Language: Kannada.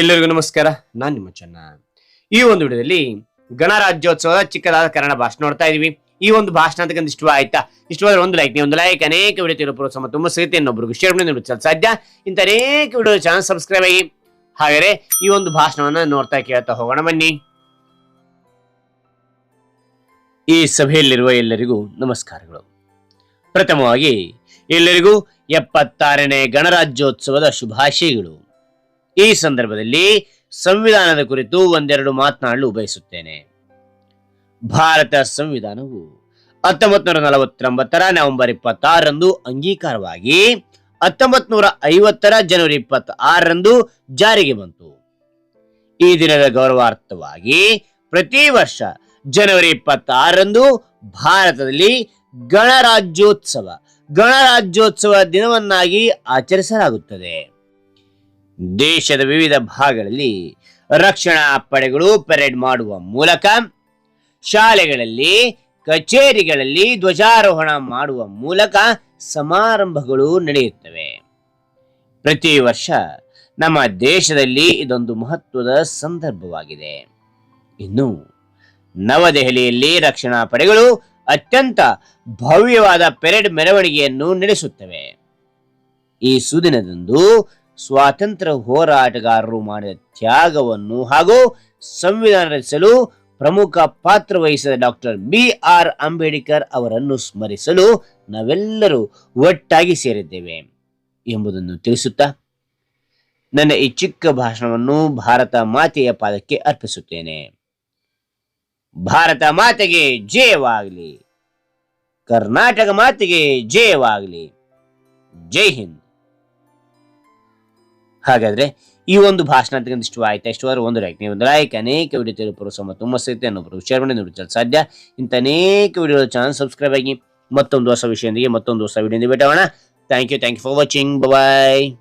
ಎಲ್ಲರಿಗೂ ನಮಸ್ಕಾರ. ನಾನ್ ನಿಮ್ಮ ಚೆನ್ನ. ಈ ಒಂದು ವಿಡಿಯೋದಲ್ಲಿ ಗಣರಾಜ್ಯೋತ್ಸವದ ಚಿಕ್ಕದಾದ ಕನ್ನಡ ಭಾಷಣ ನೋಡ್ತಾ ಇದೀವಿ. ಈ ಒಂದು ಭಾಷಣ ಅಂತಕ್ಕಂಥ ಇಷ್ಟ ಆಯ್ತಾ? ಇಷ್ಟವಾದ್ರೆ ಒಂದು ಲೈಕ್ ನೀವು ಒಂದು ಲೈಕ್ ಅನೇಕ ವಿಡಿಯೋ ತಿರೋ ಪ್ರೋತ್ಸಾಹ ತುಂಬ ಸಿಗುತ್ತೆ ಇನ್ನೊಬ್ರಿಗೆ ಶೇರ್ ಮಾಡಿ ನೋಡಿ ಸಾಧ್ಯ? ಇಂಥ ಅನೇಕ ವಿಡಿಯೋ ಚಾನಲ್ ಸಬ್ಸ್ಕ್ರೈಬ್ ಆಗಿ. ಹಾಗಾದ್ರೆ ಈ ಒಂದು ಭಾಷಣವನ್ನ ನೋಡ್ತಾ ಕೇಳ್ತಾ ಹೋಗೋಣ ಬನ್ನಿ. ಈ ಸಭೆಯಲ್ಲಿರುವ ಎಲ್ಲರಿಗೂ ನಮಸ್ಕಾರಗಳು. ಪ್ರಥಮವಾಗಿ ಎಲ್ಲರಿಗೂ ಎಪ್ಪತ್ತಾರನೇ ಗಣರಾಜ್ಯೋತ್ಸವದ ಶುಭಾಶಯಗಳು. ಈ ಸಂದರ್ಭದಲ್ಲಿ ಸಂವಿಧಾನದ ಕುರಿತು ಒಂದೆರಡು ಮಾತನಾಡಲು ಬಯಸುತ್ತೇನೆ. ಭಾರತ ಸಂವಿಧಾನವು ಹತ್ತೊಂಬತ್ ನೂರ ನಲವತ್ತೊಂಬತ್ತರ ನವೆಂಬರ್ ಇಪ್ಪತ್ತಾರರಂದು ಅಂಗೀಕಾರವಾಗಿ ಹತ್ತೊಂಬತ್ ನೂರ ಐವತ್ತರ ಜನವರಿ ಇಪ್ಪತ್ತ ಆರರಂದು ಜಾರಿಗೆ ಬಂತು. ಈ ದಿನದ ಗೌರವಾರ್ಥವಾಗಿ ಪ್ರತಿ ವರ್ಷ ಜನವರಿ ಇಪ್ಪತ್ತಾರರಂದು ಭಾರತದಲ್ಲಿ ಗಣರಾಜ್ಯೋತ್ಸವ ಗಣರಾಜ್ಯೋತ್ಸವ ದಿನವನ್ನಾಗಿ ಆಚರಿಸಲಾಗುತ್ತದೆ. ದೇಶದ ವಿವಿಧ ಭಾಗಗಳಲ್ಲಿ ರಕ್ಷಣಾ ಪಡೆಗಳು ಪೆರೇಡ್ ಮಾಡುವ ಮೂಲಕ ಶಾಲೆಗಳಲ್ಲಿ, ಕಚೇರಿಗಳಲ್ಲಿ ಧ್ವಜಾರೋಹಣ ಮಾಡುವ ಮೂಲಕ ಸಮಾರಂಭಗಳು ನಡೆಯುತ್ತವೆ. ಪ್ರತಿ ವರ್ಷ ನಮ್ಮ ದೇಶದಲ್ಲಿ ಇದೊಂದು ಮಹತ್ವದ ಸಂದರ್ಭವಾಗಿದೆ. ಇನ್ನು ನವದೆಹಲಿಯಲ್ಲಿ ರಕ್ಷಣಾ ಪಡೆಗಳು ಅತ್ಯಂತ ಭವ್ಯವಾದ ಪೆರೇಡ್ ಮೆರವಣಿಗೆಯನ್ನು ನಡೆಸುತ್ತವೆ. ಈ ಸುದಿನದಂದು ಸ್ವಾತಂತ್ರ್ಯ ಹೋರಾಟಗಾರರು ಮಾಡಿದ ತ್ಯಾಗವನ್ನು ಹಾಗೂ ಸಂವಿಧಾನ ರಚಿಸಲು ಪ್ರಮುಖ ಪಾತ್ರ ವಹಿಸಿದ ಡಾಕ್ಟರ್ ಬಿ ಆರ್ ಅಂಬೇಡ್ಕರ್ ಅವರನ್ನು ಸ್ಮರಿಸಲು ನಾವೆಲ್ಲರೂ ಒಟ್ಟಾಗಿ ಸೇರಿದ್ದೇವೆ ಎಂಬುದನ್ನು ತಿಳಿಸುತ್ತಾ ನನ್ನ ಈ ಚಿಕ್ಕ ಭಾಷಣವನ್ನು ಭಾರತ ಮಾತೆಯ ಪಾದಕ್ಕೆ ಅರ್ಪಿಸುತ್ತೇನೆ. ಭಾರತ ಮಾತೆಗೆ ಜಯವಾಗಲಿ. ಕರ್ನಾಟಕ ಮಾತೆಗೆ ಜಯವಾಗಲಿ. ಜೈ ಹಿಂದ್. ಹಾಗಾದ್ರೆ ಈ ಒಂದು ಭಾಷಣ ಇಷ್ಟು ಆಯ್ತು? ಇಷ್ಟವಾದ್ರೆ ಒಂದು ಲೈಕ್ ನೀವು ಲೈಕ್ ಅನೇಕ ವಿಡಿಯೋ ತಿರುಪುರ ಸಮ ತುಂಬ ಸಿಗುತ್ತೆ ಅನ್ನೋಬ್ರು ಶೇರ್ ಮಾಡಿ ಸಾಧ್ಯ. ಇಂಥ ಅನೇಕ ವಿಡಿಯೋ ಚಾನಲ್ ಸಬ್ಸ್ಕ್ರೈಬ್ ಆಗಿ ಮತ್ತೊಂದು ಹೊಸ ವಿಷಯದೊಂದಿಗೆ ಮತ್ತೊಂದು ಹೊಸ ವಿಡಿಯೋದಿಂದ ಭೇಟೋಣ thank you thank you for watching bye